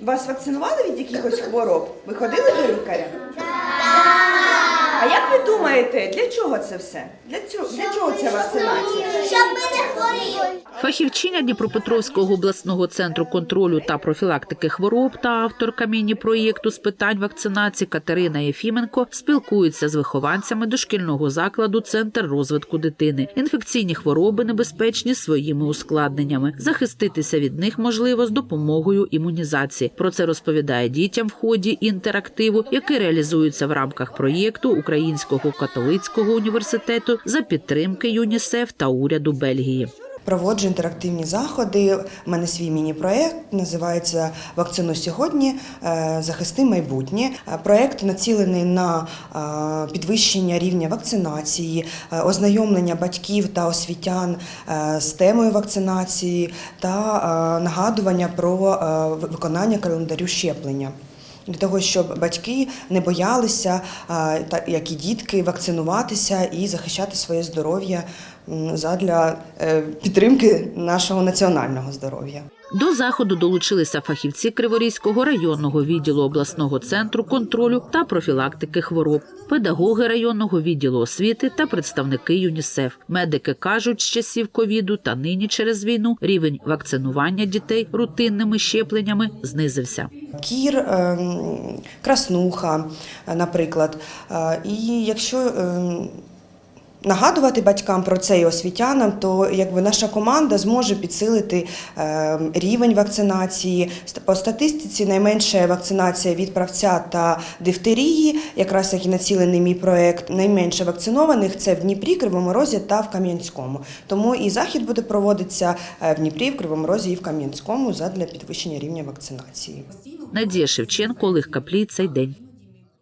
Вас вакцинували від якихось хвороб? Ви ходили до лікаря? Ви думаєте, для чого це все? Для чого, для чого ця вакцинація? Щоб ми не хворіли. Фахівчиня Дніпропетровського обласного центру контролю та профілактики хвороб та авторка міні-проєкту з питань вакцинації Катерина Єфіменко спілкується з вихованцями дошкільного закладу Центр розвитку дитини. Інфекційні хвороби небезпечні своїми ускладненнями. Захиститися від них можливо з допомогою імунізації. Про це розповідає дітям в ході інтерактиву, який реалізується в рамках проєкту Українського католицького університету за підтримки ЮНІСЕФ та уряду Бельгії. Проводжу інтерактивні заходи. У мене свій міні-проект називається Вакцину сьогодні. е, Захисти майбутнє. Е, Проект націлений на е, підвищення рівня вакцинації, ознайомлення батьків та освітян з темою вакцинації та нагадування про виконання календарю щеплення. Для того, щоб батьки не боялися, як і дітки, вакцинуватися і захищати своє здоров'я задля е, підтримки нашого національного здоров'я. До заходу долучилися фахівці Криворізького районного відділу обласного центру контролю та профілактики хвороб, педагоги районного відділу освіти та представники ЮНІСЕФ. Медики кажуть, з часів ковіду та нині через війну рівень вакцинування дітей рутинними щепленнями знизився. Кір, ем, краснуха, наприклад. Е, І якщо ем, нагадувати батькам про це і освітянам, то якби наша команда зможе підсилити ем, рівень вакцинації. По статистиці найменша вакцинація від правця та дифтерії, якраз як і націлений мій проект, найменше вакцинованих це в Дніпрі, Кривому Розі та в Кам'янському. Тому і захід буде проводитися е, в Дніпрі, в Кривому Розі і в Кам'янському задля підвищення рівня вакцинації. Надія Шевченко, Олег Каплій цей день.